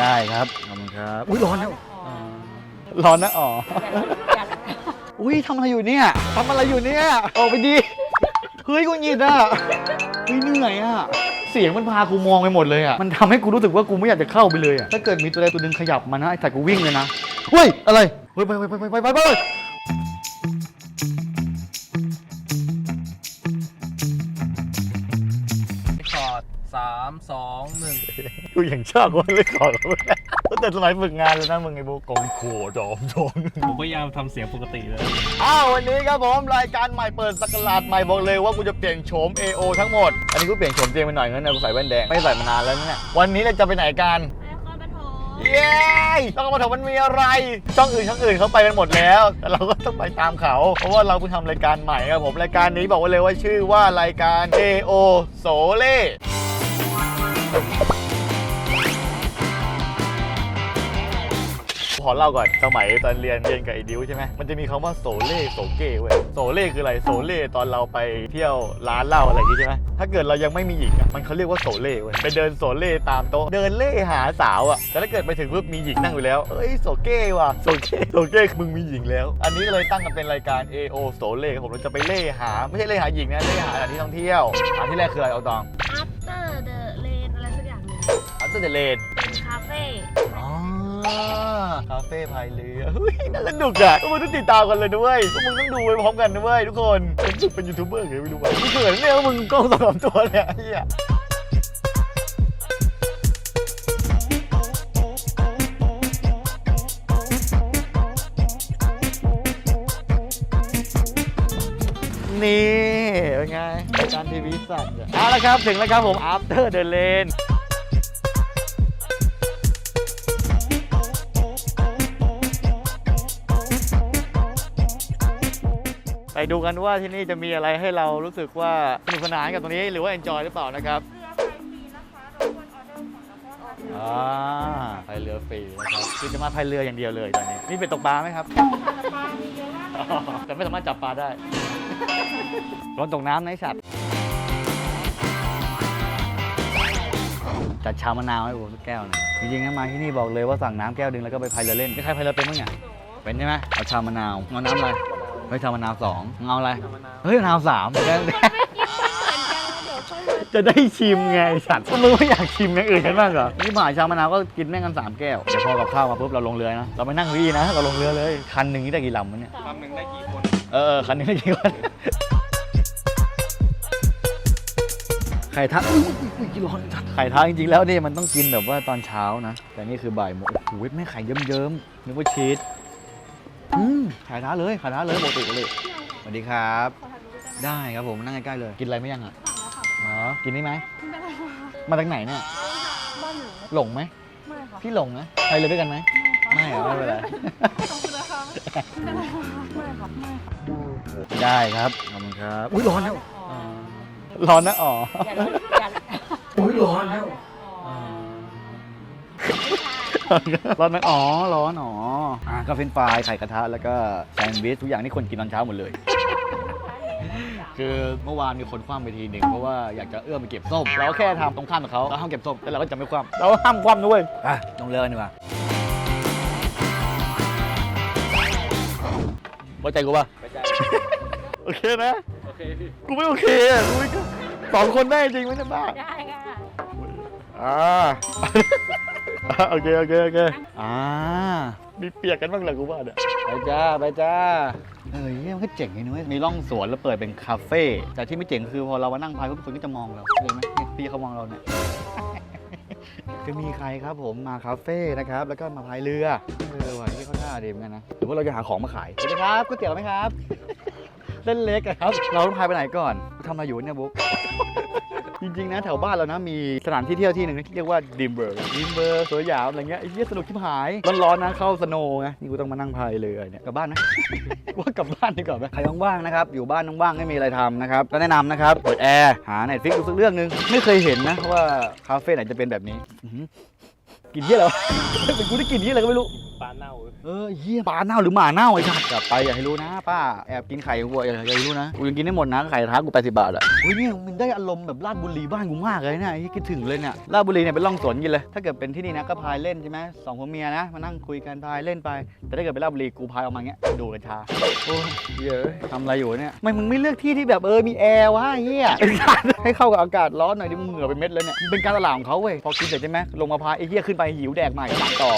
ได้ครับขอบคุณครับอุ้ยร้อนแล้วร้อนนะอ๋ออุ้ยทำอะไรอยู่เนี่ยทำอะไรอยู่เนี่ยออกไปดีเฮ้ยกูหงิดอะเฮ้ยเหนื่อยอะเสียงมันพากูมองไปหมดเลยอะมันทำให้กูรู้สึกว่ากูไม่อยากจะเข้าไปเลยอะถ้าเกิดมีตัวใดตัวหนึ่งขยับมานะไอ้สัตว์กูวิ่งเลยนะเฮ้ยอะไรเฮ้ยไปไปไปไปไปไป สามสองหนึ่งกูอย่างชอบคนเลยขอเขาแต่สมัยฝึกงานเลยนะมึงไอ้โบกองโคจอมจงผมพยายามทำเสียงปกติเลย อ้าววันนี้ครับผมรายการใหม่เปิดสกราดใหม่บอกเลยว่ากูจะเปลี่ยนโฉม AO ทั้งหมด อันนี้กูเปลี่ยนโฉมเจงไปหน่อยงั้นนะกูใส่แว่นแดงไม่ใส่มานานแล้วเนี่ยวันนี้เราจะไปไหนกันนครปฐมเย้ต้องมาถามมันมีอะไร ช่องอื่นช่องอื่นเขาไปกันหมดแล้ว แต่เราก็ต้องไปตามเขา เพราะว่าเราเพิ่งทำรายการใหม่ครับผม รายการนี้บอกไว้เลยว่าชื่อว่ารายการ AO โสเล่ ขอเล่าก่อน สมัยตอนเรียนเรียนกับไอ้ดิวใช่ไหมมันจะมีคำว่าโสเล่โสเก้เว้ยโสเล่คืออะไรโสเล่ตอนเราไปเที่ยวร้านเหล้าอะไรอย่างงี้ใช่ไหมถ้าเกิดเรายังไม่มีหญิงอะมันเขาเรียกว่าโสเล่เว้ยไปเดินโสเล่ตามโต๊ะเดินเล่หาสาวอะแต่ถ้าเกิดไปถึงปุ๊บมีหญิงนั่งอยู่แล้วเอ้ยโสเก้ว่ะโสเก้โสเก้คือมึงมีหญิงแล้ว อันนี้ก็เลยตั้งกันเป็นรายการ AO โสเล่ผมเราจะไปเล่หา ไม่ใช่เล่หาหญิงนะเล่หาสถานที่ท่องเที่ยวสถานที่แรกคืออะไรเอาตอง after the อย่างหนึ่งอัลเตอร์เดเลนเป็นคาเฟ่อ๋อคาเฟ่พายเรือเฮ้ยน่าสนุกอะพวกมึงต้องติดตามกันเลยด้วยพวกมึงต้องดูไปพร้อมกันด้วยทุกคนเป็นรู้สึกเป็นยูทูบเบอร์ไงไม่รู้ว่ามึงเขินเนี่ยว่ามึงกล้องสองสามตัวเนี่ยไอ้เฮียนี่เป็นไงรายการทีวีสัตว์อะเอาละครับถึงแล้วครับผม after the lane ไปดูกันว่าที่นี่จะมีอะไรให้เรารู้สึกว่าสนุกสนานกับตรงนี้หรือว่า enjoy หรือเปล่านะครับเรือพายฟรีนะคะรบกวนออเดอร์ของเฉพาะออเดอร์อ่าพายเรือฟรีนะครับคือจะมาพายเรืออย่างเดียวเลยตอนนี้นี่เป็นตกปลาไหมครับปลามีเยอะมากอ๋อแต่ไม่สามารถจับปลาได้ร้อนตกน้ำนะไอ้สัตว์จัดชามะนาวให้ผมสักแก้วหนึงจริงๆนะมาที่นี่บอกเลยว่าสั่งน้ำแก้วหนึงแล้วก็ไปพายเรือเล่นไม่ใครพายเรือเป็นมั้งเนี่ยเป็นใช่ไหมเอาชามะนาวเอาน้ำอะไร เฮ้ยชามะนาวสองเอาอะไร เฮ้ยมะนาวสามไม่กินเหมือนกันเดี๋ยวค่อยมาจะได้ชิมไงไอ้สัตว์มึงไม่อยากชิมอย่างอื่นกันบ้างเหรอ นี่หมาชามะนาวก็กินแม่งกันสามแก้ว เดี๋ยวพอกับข้าวมาปุ๊บเราลงเรือนะ เราไม่นั่งวี่นะ เราลงเรือเลย คันหนึ่งนี่ได้กี่ลำวะเนี่ยคำหนึ่งได้กี่คน เออเออคันนี้ไม่กี่คน ไข่ทะอุ้ยอุ้ยกิโลจัดไข่ทะจริงๆแล้วเนี่ยมันต้องกินแบบว่าตอนเช้านะ แต่นี่คือบ่ายโมงโอ้โหไม่ไข่เยิ้มๆนึกว่าชีส อืมไข่ทะเลยไข่ทะเลยปกติเลยสวัสดีครับขอถ่ายรูปด้วยกันได้ครับผมนั่งใกล้ๆเลย กินอะไรไม่ยังอะสั่งแล้วค่ะอ๋อกินได้ไหมไม่เป็นไรค่ะมาจากไหนเนี่ยบ้านหนูหลงไหมไม่ค่ะพี่หลงนะไปเลยด้วยกันไหมไม่เหรอไม่เป็นไรขอบคุณนะคะไม่เป็นไรค่ะไม่ค่ะไม่ค่ะได้ครับขอบคุณครับ อุ้ยร้อนแล้วอ๋อร้อนนะอ๋ออย่าร้อนอย่าอุ้ยร้อนแล้วอ๋อ ร้อนไหมอ๋อ ร้อนอ๋ออะก็เฟรนช์ฟรายไข่กระทะ แล้วก็แซนด์วิชทุกอย่างที่คนกินตอนเช้าหมดเลย คือเมื่อวานมีคนคว่ำไปทีหนึ่งเพราะว่าอยากจะเอื้อมไปเก็บส้มเราก็แค่ทำตรงข้ามกับเขาเราห้ามเก็บส้มแล้วเราก็จะไม่คว่ำเราห้ามคว่ำด้วยอะลงเรือกันดีกว่าไว้ใจกูป่ะไปใจโอเคนะโอเคพี่กูไม่โอเคอะกูไม่สองคนได้จริงไหมเนี่ยบ้าได้ค่ะอ่า โอเคโอเคโอเคอ่ามีเปียกกันบ้างเหรอกูว่าเนี่ยไปจ้าไปจ้าเฮ้ยมันก็เจ๋งไงนุ้ยมีร่องสวนแล้วเปิดเป็นคาเฟ่แต่ที่ไม่เจ๋งคือพอเรามานั่งพายปุ๊บคนก็จะมองเราเห็นไหมเนี่ยพี่เขามองเราเนี่ย จะมีใครครับผมมาคาเฟ่นะครับ แล้วก็มาพายเรือเออว่ะที่เขาท่าดีเหมือนกันนะหรือว่าเราจะหาของมาขายสวัสดีครับก๋วยเตี๋ยวไหมครับเส้นเล็กอะครับ เราต้องพายไปไหนก่อนทำอะไรอยู่เนี่ยบุ๊ก จริงๆนะแถวบ้านเรานะมีสถานที่เที่ยวที่หนึ่งที่เรียกว่าดิมเบิร์กดิมเบิร์กสวยหยามอะไรเงี้ยไอ้เหี้ยสนุกที่หายร้อนๆนะเข้าสโนว์ไงนี่กูต้องมานั่งพายเรือเนี่ยกลับบ้านนะ ว่ากลับบ้านดีกว่าไหมใครว่างๆนะครับอยู่บ้านว่างๆไม่มีอะไรทำนะครับก็แนะนำนะครับเปิดแอร์หาเน็ตฟิกดูสักเรื่องหนึงไม่เคยเห็นนะว่าคาเฟ่ไหนจะเป็นแบบนี้อื้อหือ กินเหี้ยอะไรวะ เป็นกูได้กินเหี้ยอะไรก็ไม่รู้ ปลาาเน่าเออเฮียปลาเน่าหรือหมาเน่าไอ้สัตว์กลับไปอย่าให้รู้นะป้าแอบกินไข่วัวอย่าอย่าให้รู้นะกูยังกินได้หมดนะไข่ท้ากู80บาทอะเฮ้ยเนี่ยมันได้อารมณ์แบบลาดบุรีบ้านกูมากเลยเนี่ยไอ้คิดถึงเลยเนี่ยลาดบุรีเนี่ยเป็นร่องสวนกินเลย ถ้าเกิดเป็นที่นี่นะก็พายเล่นใช่ไหมสองผัวเมียนะมานั่งคุยกันพายเล่นไป แต่ถ้าเกิดเป็นลาดบุรีกูพายออกมาเงี้ยดูกัญชาโอ้ยเยอะทำอะไรอยู่เนี่ยทำไมมึงไม่เลือกที่ที่แบบเออมีแอร์วะไอ้เฮียไอ้สัตว์ให้เข้ากับอากาศร้อนหน่อยดิมึงเหงื่อเป็นเม็ดเลยเนี่ยมันเป็นการตลาดของเขาเว้ยพอกินเสร็จใช่ไหมลงมาพายไอ้เฮียขึ้นไปหิวแดกใหม่ตัดต่อ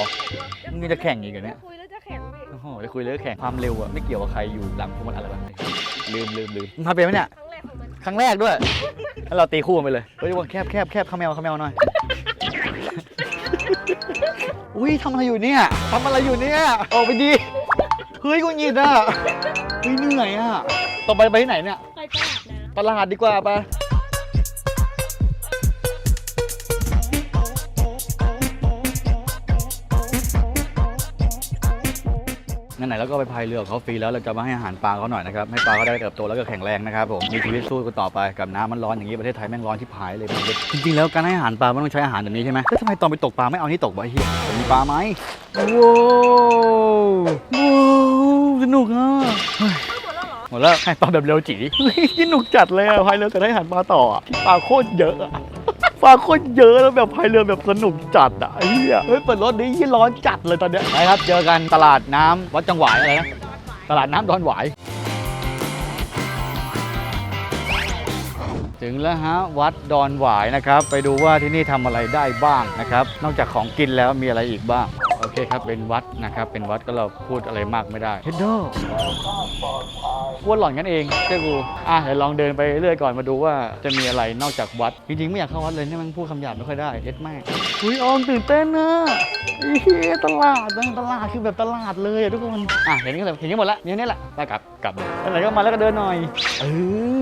มึงยังจะแข่งอีกเหรอเนี่ยคุยแล้วจะแข็งพี่โอ้โหจะคุยเรื่องแข่งความเร็วอะไม่เกี่ยวกับใครอยู่หลังพวงมาลัยอะไรบ้างลืมลืมลืมมึงพาเป็นไหมเนี่ยครั้งแรกของมันครั้งแรกด้วยแล้วเราตีคู่กันไปเลยเฮ้ยว่าแคบแคบแคบข้าแมวข้าแมวหน่อยอุ้ยทำอะไรอยู่เนี่ยทำอะไรอยู่เนี่ยออกไปดีเฮ้ยกูหงิดอะเฮ้ยเหนื่อยอะต่อไปไปที่ไหนเนี่ยไปตลาดนะตลาดดีกว่าป ไหนแล้วก็ไปพายเรือเขาฟรีแล้วเราจะมาให้อาหารปลาเขาหน่อยนะครับให้ปลาเขาได้เติบโตแล้วก็แข็งแรงนะครับผมมีชีวิตสู้กันต่อไปกับน้ำมันร้อนอย่างนี้ประเทศไทยแม่งร้อนที่พายเลยมันจริงๆแล้วการให้อาหารปลาไมันต้องใช้อาหารแบบนี้ใช่ไหมแล้วทำไมตอนไปตกปลาไม่เอานี่ตกวะไอ้เฮียมีปลาไหมว้าวว้าวสนุกอะหมดแล้วหมดแล้วให้ปลาแบบเร็วจีเฮ้ยสนุกจัดเลยอะพายเรือแต่ได้อาหารปลาต่ออะปลาโคตรเยอะอะ ปลาโคตรเยอะแล้วแบบพายเรือแบบสนุกจัดอะไอ้เหี้ยเฮ้ยเปิดรถดิยี่ร้อนจัดเลยตอนเนี้ยไปครับ เจอกันตลาดน้ำวัดจังหวายอะไรนะตลาดน้ำดอนหวายถึงแล้วฮะวัดดอนหวายนะครับ ไปดูว่าที่นี่ทำอะไรได้บ้างนะครับ นอกจากของกินแล้วมีอะไรอีกบ้าง คครับเป็นวัดนะครับ เป็นวัดก็เราพูดอะไรมากไม่ได้เฮดโดพูดหล่อนกันเองเชื่อกูอะเดี๋ยวลองเดินไปเรื่อยก่อนมาดูว่าจะมีอะไรนอกจากวัด จริงๆ ไม่อยากเข้าวัดเลยเนี่ยมันพูดคำหยาบไม่ค่อยได้เฮ็ดแม่อุ้ยออมตื่นเต้นนะเฮ้ยตลาดนะตลาดคือแบบตลาดเลยอะทุกคนอะเห็นกันเลยเห็นกันหมดละมีอันนี้แหละไปกลับกลับเลยไหนๆก็มาแล้วก็เดินหน่อยเอ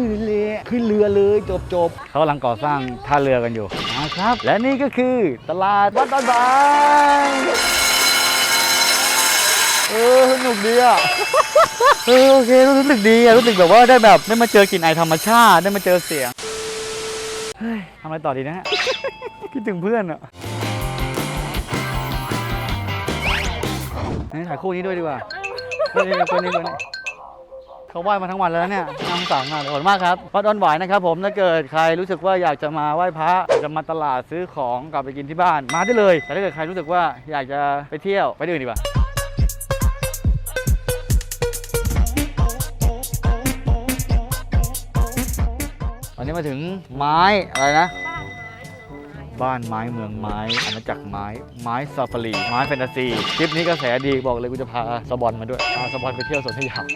อเรือขึ้นเรือเลยจบจบเขากำลังก่อสร้างท่าเรือกันอยู่นะครับ และนี่ก็คือตลาดวัดดอนบาง เออสนุกดีอะเออโอเครู้สึกดีอะรู้สึกแบบว่าได้แบบได้มาเจอกลิ่นไอธรรมชาติได้มาเจอเสียงเฮ้ยทำอะไรต่อดีนะฮะ คิดถึงเพื่อนอะให้ถ่ายคู่นี้ด้วยดีกว่าคนนี้คนนี้คนนี้เขาไหว้มาทั้งวันแล้วเนี่ยน่าสงสารมากเลยขอบคุณมากครับวัดดอนหวายนะครับผม ถ้าเกิดใครรู้สึกว่าอยากจะมาไหว้พระอยากจะมาตลาดซื้อของกลับไปกินที่บ้าน มาได้เลย แต่ถ้าเกิดใครรู้สึกว่าอยากจะไปเที่ยวไปที่อื่นดีกว่า นี้มาถึงไม้อะไรนะ บ้านไม้เมืองไม้อาณาจักรไม้ไม้ซาฟารีไม้แฟนตาซีคลิปนี้กระแสดีบอกเลยกูจะพาสบอนมาด้วยพาสบอนไปเที่ยวสวนสยาม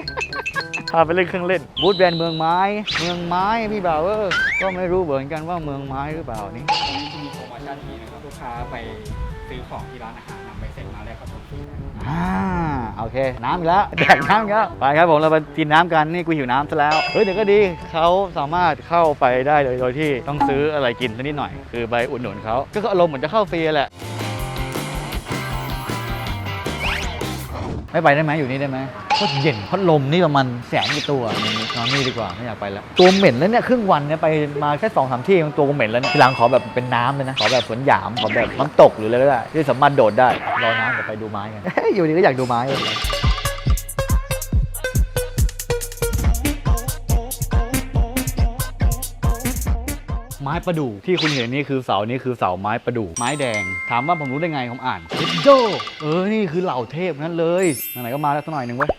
พาไปเล่นเครื่องเล่นบูธแบรนด์เมืองไม้ เมืองไม้พี่บ่าวเออก็ไม่รู้เหมือนกันว่าเมืองไม้หรือเปล่านี่มีโปรโมชั่นนี้นะครับลูกค้าไปซื้อของที่ร้านอาหารนำใบเสร็จมาแล อ่าโอเค น้ำอีกแล้วแดกน้ำอีกแล้วไปครับผมเราไปกินน้ำกันนี่กูหิวน้ำซะแล้วเฮ้ยเดี๋ยวก็ดีเขาสามารถเข้าไปได้เลยโดยที่ต้องซื้ออะไรกินนิดหน่อย คือไปอุดหนุนเขาก็อารมณ์เหมือนจะเข้าฟรีแหละไม่ไปได้ไหมอยู่นี่ได้ไหม โคตรเย็นพัดลมนี่ประมาณแสนกว่าตัวนอนนี่ดีกว่าไม่อยากไปแล้วตัวเหม็นแล้วเนี่ยครึ่งวันเนี่ยไปมาแค่สองสามที่มันตัวกูเหม็นแล้วเนี่ยทีหลังขอแบบเป็นน้ำเลยนะขอแบบสวนหยามขอแบบน้ำตกหรืออะไรก็ได้ที่สามารถโดดได้รอน้ำกับไปดูไม้กันอยู่ดีก็อยากดูไม้เลยไม้ประดู่ที่คุณเห็นนี่คือเสานี่คือเสาไม้ประดู่ไม้แดง ถามว่าผมรู้ได้ไงผมอ่านเฮดโดเออ นี่คือเหล่าเทพนั่นเลยไหนๆก็มาแล้วสักหน่อยหนึ่งเว้ย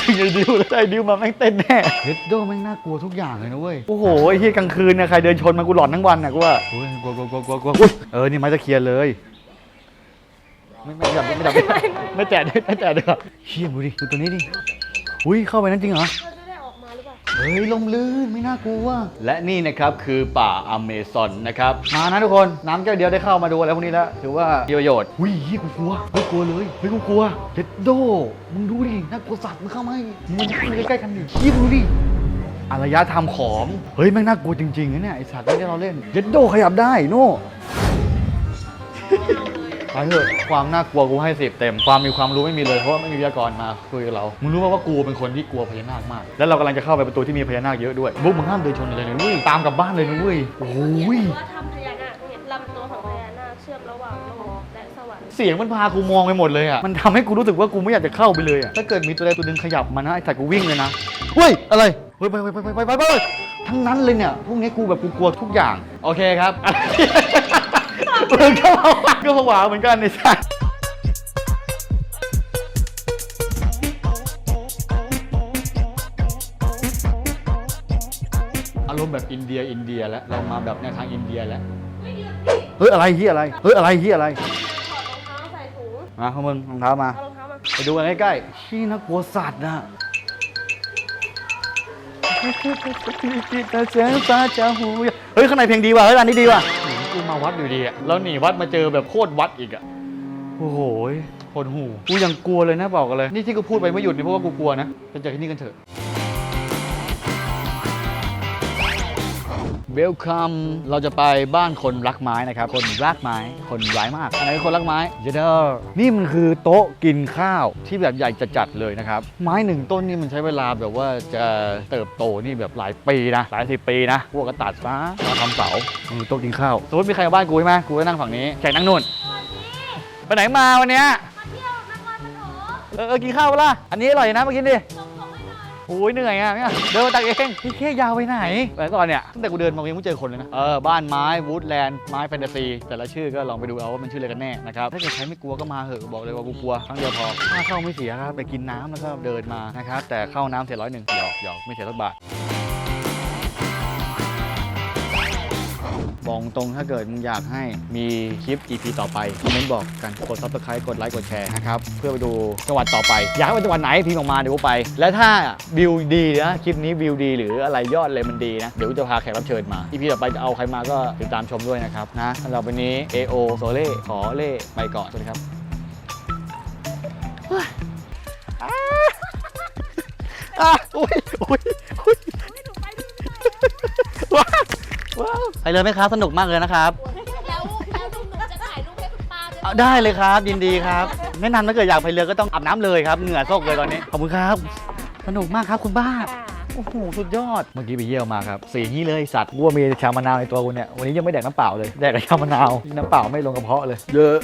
นี่คือไอ้ดิวแล้วไอ้ดิวมาแม่งเต้นแน่เฮดโดแม่งน่ากลัวทุกอย่างเลยนะเว้ยโอ้โหไอ้ที่กลางคืนเนี่ยใครเดินชนมากูหลอนทั้งวันน่ะกูว่าโอ้ยกลัวกลัวกลัวกลัวกลัวอุ๊ยเออนี่ไม้ตะเคียนเลย ไม่ไม่จับไม่จับไม่จับไม่แตะด้วยไม่แตะด้วยเชี่ยดูดิดูตัวนี้ดิอุ้ยเข้าไปนั่นจริงเหรอ เราจะได้ออกมาหรือเปล่าเฮ้ยลมลื่นไม่น่ากลัว และนี่นะครับคือป่าอเมซอนนะครับ มานะทุกคนน้ำแก้วเดียวได้เข้ามาดูอะไรพวกนี้แล้วถือว่ามีประโยชน์อุ้ยเฮ้ยกูกลัวไม่กลัวเลยเฮ้ยกูกลัวเจ็ดโดมึงดูดิน่ากลัวสัตว์มึงเข้ามามึงเข้ามาใกล้ๆกันดิเฮ้ยดูดิอารยธรรมของเฮ้ยแม่งน่ากลัวจริงๆนะเนี่ยไอสัตว์ไม่ได้เราเล่นเจ็ดโดขยับได้โน่ข ไปเถอะความน่ากลัวกูให้สิบเต็ม ความมีความรู้ไม่มีเลยเพราะว่าไม่มีวิทยากรมาคุยกับเรา มึงรู้ไหมว่ากูเป็นคนที่กลัวพญานาคมาก แล้วเรากำลังจะเข้าไปประตูที่มีพญานาคเยอะด้วยบุ๊กมึงห้ามเดินชนเลยนะเว้ย ตามกลับบ้านเลยนะเว้ย โอ้ย ว่าทำพญานาคเนี่ยลำตัวของพญานาคเชื่อมระหว่างโลกและสวรรค์เสียงมันพากูมองไปหมดเลยอะ มันทำให้กูรู้สึกว่ากูไม่อยากจะเข้าไปเลยอะ ถ้าเกิดมีตัวใดตัวหนึ่งขยับมานะไอ้แต่กูวิ่งเลยนะเฮ้ย อะไร เฮ้ยไปไปไปไปไปไปไปทั้งนั้นเลยเนี่ย พวกนี้กูแบบกูกลัวทุกอย่าง โอเคครับ มึงก็ผวาก็ผวาเหมือนกันในสัตว์อารมณ์แบบอินเดียอินเดียแล้วเรามาแบบแนวทางอินเดียแล้ว เฮ้ยอะไรเฮียอะไร เฮ้ยอะไรเฮียอะไร ถอดรองเท้าใส่ถุงมาข้างมึงรองเท้ามา เอารองเท้ามาไปดูกันใกล้ๆชี้นักกลัวสัตว์นะเฮ้ยข้างในเพลงดีว่ะ เฮ้ยอันนี้ดีว่ะหนี กูมาวัดอยู่ดีอะแล้วหนีวัดมาเจอแบบโคตรวัดอีกอะโอ้โหโหดหูกูยังกลัวเลยนะบอกกันเลย นี่ที่กูพูดไปไม่หยุดนี่เพราะว่ากูกลัวนะไปเจอที่นี่กันเถอะ เวลคัมเราจะไปบ้านคนรักไม้นะครับ คนรักไม้ คนร้ายมากอันไหนคนรักไม้เยเดอร์นี่มันคือโต๊ะกินข้าวที่แบบใหญ่จัดๆเลยนะครับ ไม้หนึ่งต้นนี่มันใช้เวลาแบบว่าจะเติบโตนี่แบบหลายปีนะ หลายสิบปีนะ พวกก็ตัดซะมาทำเสาอือโต๊ะกินข้าว สมมติมีใครมาบ้านกูใช่ไหมกูก็นั่งฝั่งนี้แขกนั่งนู่น ไปไหนมาวันเนี้ย เออเออกินข้าวปะล่ะ อันนี้อร่อยนะมากินดิ โอ้ยเหนื่อยอะเนี่ยเดินมาตักเองพี่เคยาวไปไหนแต่ก่อนเนี่ยตั้งแต่กูเดินมาเองไม่เจอคนเลยนะเออบ้านไม้วูดแลนด์ไม้แฟนตาซีแต่ละชื่อก็ลองไปดูเอาว่ามันชื่ออะไรกันแน่นะครับถ้าเกิดใครไม่กลัวก็มาเหอะบอกเลยว่ากูกลัวครั้งเดียวพอค่าเข้าไม่เสียครับไปกินน้ำแล้วก็เดินมานะครับแต่เข้าน้ำเสียร้อยหนึ่งหยอกหยอกไม่เสียสักบาท บอกตรงถ้าเกิดมึงอยากให้มีคลิป EP ต่อไปคอมเมนต์บอกกันกด subscribe กดไลค์กดแชร์นะครับ เพื่อไปดูจังหวัดต่อไป อยากให้เป็นจังหวัดไหนพิมพ์ออกมาเดี๋ยวกูไป และถ้าวิวดีนะคลิปนี้วิวดี หรืออะไรยอดเลยมันดีนะ เดี๋ยวกูจะพาแขกรับเชิญมา EP ต่อไปจะเอาใครมาก็ติดตามชมด้วยนะครับนะสำหรับวันนี้ AO โซเล่ขอเล่ไปก่อนสวัสดีครับเฮ้ย ไปเลยไหมครับ สนุกมากเลยนะครับ แล้วแล้วหนูจะถ่ายรูปให้คุณป้าด้วย เอาได้เลยครับยินดีครับแนะนำถ้าเกิดอยากไปเรือก็ต้องอาบน้ำเลยครับเหงื่อซกเลยตอนนี้ขอบคุณครับ สนุกมากครับคุณบ้าโอ้โหสุดยอดเมื่อกี้ไปเยี่ยวมาครับสีนี้เลยสัตว์กูว่ามีชามะนาวในตัวกูเนี่ยวันนี้ยังไม่แดกน้ำเปล่าเลยแดกแต่ชามะนาวน้ำเปล่าไม่ลงกระเพาะเลย เยอะ